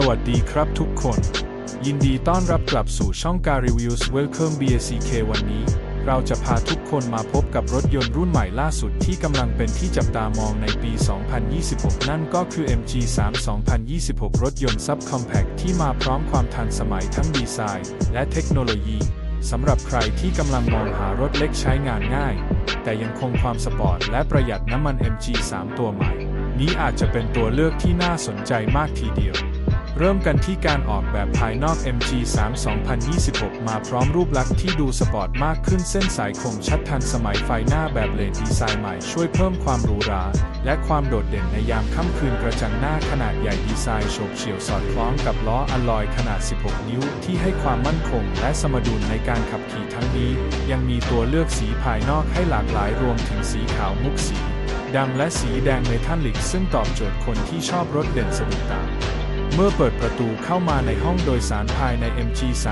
สวัสดีครับทุกคน ยินดีต้อนรับกลับสู่ช่องการรีวิวส์ Welcome BACK วันนี้ เราจะพาทุกคนมาพบกับรถยนต์รุ่นใหม่ล่าสุดที่กำลังเป็นที่จับตามองในปี 2026 นั่นก็คือ MG3 2026 รถยนต์ซับคอมแพคที่มาพร้อมความทันสมัยทั้งดีไซน์ และเทคโนโลยีสำหรับใครที่กำลังมองหารถเล็กใช้งานง่าย แต่ยังคงความสปอร์ตและประหยัดน้ำมัน MG3 ตัวใหม่ นี้อาจจะเป็นตัวเลือกที่น่าสนใจมากทีเดียว เริ่มกันที่การออกแบบภายนอก MG3 2026 มาพร้อมรูปลักษณ์ที่ดูสปอร์ตมากขึ้นเส้นสายคมชัดทันสมัยไฟหน้าแบบเลนดีไซน์ใหม่ช่วยเพิ่มความหรูหรา และความโดดเด่นในยามค่ำคืนกระจังหน้าขนาดใหญ่ดีไซน์โฉบเฉี่ยวสอดคล้องกับล้ออะลอยขนาด 16 นิ้ว ที่ให้ความมั่นคง และสมดุลในการขับขี่ทั้งนี้ ยังมีตัวเลือกสีภายนอกให้หลากหลายรวมถึงสีขาวมุกสีดำและสีแดงเมทัลลิกซึ่งตอบโจทย์คนที่ชอบรถเด่นสะดุดตา เมื่อเปิดประตูเข้ามาในห้องโดยสารภายใน MG3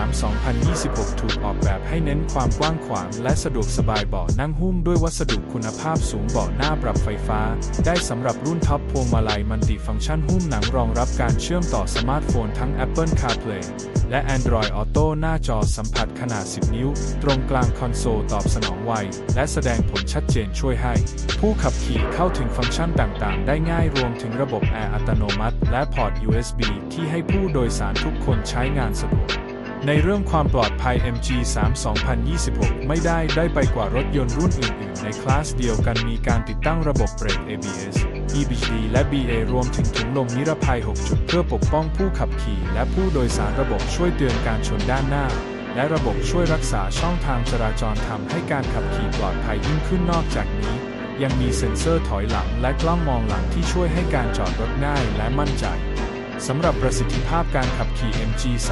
2026 ถูกออกแบบให้เน้นความกว้างขวาง และสะดวกสบายเบาะนั่งหุ้มด้วยวัสดุคุณภาพสูงเบาะหน้าปรับไฟฟ้า ได้สำหรับรุ่นท็อปพวงมาลัยมัลติฟังก์ชันหุ้มหนังรองรับการเชื่อมต่อสมาร์ทโฟนทั้ง Apple CarPlay และ Android Auto หน้าจอสัมผัสขนาด 10 นิ้ว ตรงกลางคอนโซลตอบสนองไว และแสดงผลชัดเจนช่วยให้ ผู้ขับขี่เข้าถึงฟังก์ชันต่างๆ ได้ง่ายรวมถึงระบบแอร์อัตโนมัติ และพอร์ต USB ที่ให้ผู้โดยสารทุกคนใช้งานสะดวก ในเรื่องความปลอดภัย MG3 2026 ไม่ได้ได้ไปกว่ารถยนต์รุ่นอื่น ๆ ในคลาสเดียวกันมีการติดตั้งระบบเบรก ABS EBD และ BA รวมถึงถุงลมนิรภัย 6 จุดเพื่อปกป้องผู้ขับขี่ และผู้โดยสารระบบช่วยเตือนการชนด้านหน้า และระบบช่วยรักษาช่องทางจราจรทำให้การขับขี่ปลอดภัยยิ่งขึ้นนอกจากนี้ยังมีเซ็นเซอร์ถอยหลังและกล้องมองหลังที่ช่วยให้การจอดรถง่ายและมั่นใจ สำหรับประสิทธิภาพการขับขี่ MG3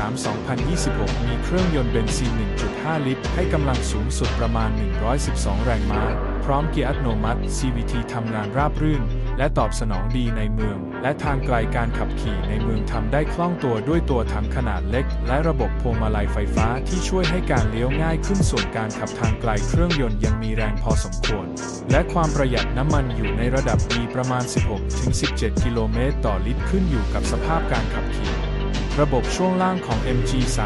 2026 มีเครื่องยนต์เบนซิน 1.5 ลิตร ให้กำลังสูงสุดประมาณ 112 แรงม้า พร้อมเกียร์อัตโนมัติ CVT ทำงานราบรื่น และตอบสนองดีในเมือง และทางไกลการขับขี่ในเมืองทำได้คล่องตัวด้วยตัวถังขนาดเล็ก และระบบพวงมาลัยไฟฟ้าที่ช่วยให้การเลี้ยวง่ายขึ้นส่วนการขับทางไกลเครื่องยนต์ยังมีแรงพอสมควร และความประหยัดน้ำมันอยู่ในระดับดีประมาณ 16-17 กิโลเมตรต่อลิตรขึ้นอยู่กับสภาพการขับขี่ ระบบช่วงล่างของ MG3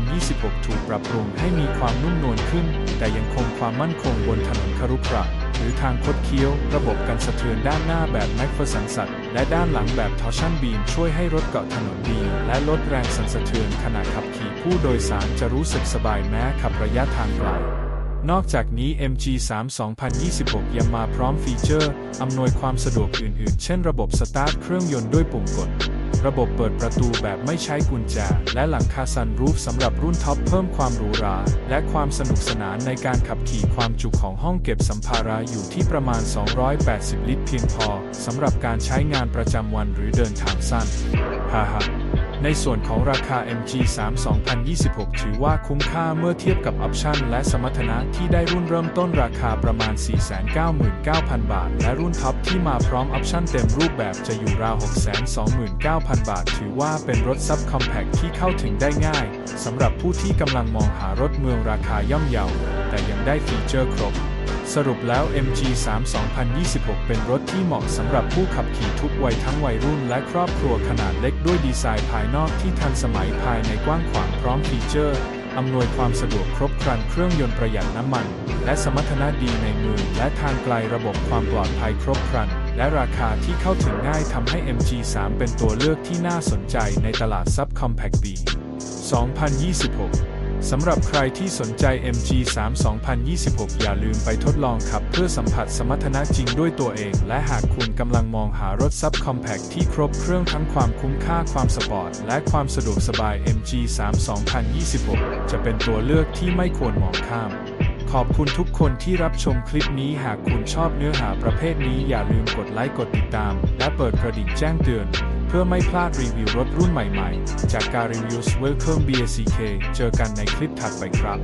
2026 ถูกปรับปรุงให้มีความนุ่มนวลขึ้น แต่ยังคงความมั่นคงบนถนนคารุขระหรือทางคดเคี้ยว ระบบกันสะเทือนด้านหน้าแบบแม็กเฟอร์สันสัตและด้านหลังแบบทอร์ชันบีมช่วยให้รถเกาะถนนดี และลดแรงสั่นสะเทือนขณะขับขี่ผู้โดยสารจะรู้สึกสบายแม้ขับระยะทางไกลนอกจากนี้ MG3 2026 ยังมาพร้อมฟีเจอร์ อำนวยความสะดวกอื่น ๆ เช่นระบบสตาร์ทเครื่องยนต์ด้วยปุ่มกด ระบบเปิดประตูแบบไม่ใช้กุญแจ และหลังคาซันรูฟสำหรับรุ่นท็อปเพิ่มความหรูหรา และความสนุกสนานในการขับขี่ความจุของห้องเก็บสัมภาระอยู่ที่ประมาณ 280 ลิตรเพียงพอสำหรับการใช้งานประจำวันหรือเดินทางสั้นฮ่าฮ่า ในส่วนของราคา MG3 2026 ถือว่าคุ้มค่าเมื่อเทียบกับออปชันและสมรรถนะที่ได้รุ่นเริ่มต้นราคาประมาณ 499,000 บาท และรุ่นท็อปที่มาพร้อมออปชันเต็มรูปแบบจะอยู่ราว 629,000 บาท ถือว่าเป็นรถซับคอมแพคที่เข้าถึงได้ง่ายสำหรับผู้ที่กำลังมองหารถเมืองราคาย่อมเยาแต่ยังได้ฟีเจอร์ครบ สรุปแล้ว MG3 2026 เป็นรถที่เหมาะสำหรับผู้ขับขี่ทุกวัยทั้งวัยรุ่นและครอบครัวขนาดเล็กด้วยดีไซน์ภายนอกที่ทันสมัยภายในกว้างขวางพร้อมฟีเจอร์ อำนวยความสะดวกครบครันเครื่องยนต์ประหยัดน้ำมัน และสมรรถนะดีในเมืองและทางไกลระบบความปลอดภัยครบครัน และราคาที่เข้าถึงง่ายทำให้ MG3 เป็นตัวเลือกที่น่าสนใจในตลาดซับคอมแพคปี2026 สำหรับใครที่สนใจ MG3 2026 อย่าลืมไปทดลองขับเพื่อสัมผัสสมรรถนะจริงด้วยตัวเอง และหากคุณกำลังมองหารถซับคอมแพคที่ครบเครื่องทั้งความคุ้มค่าความสปอร์ต และความสะดวกสบาย MG3 2026 จะเป็นตัวเลือกที่ไม่ควรมองข้าม ขอบคุณทุกคนที่รับชมคลิปนี้หากคุณชอบเนื้อหาประเภทนี้อย่าลืมกดไลค์กดติดตาม และเปิดกระดิ่งแจ้งเตือน พื่อไม่พลาดรีวิวรถรุ่นใหม่ๆ จากการรีวิว Welcome BACK เจอกันในคลิปถัดไปครับ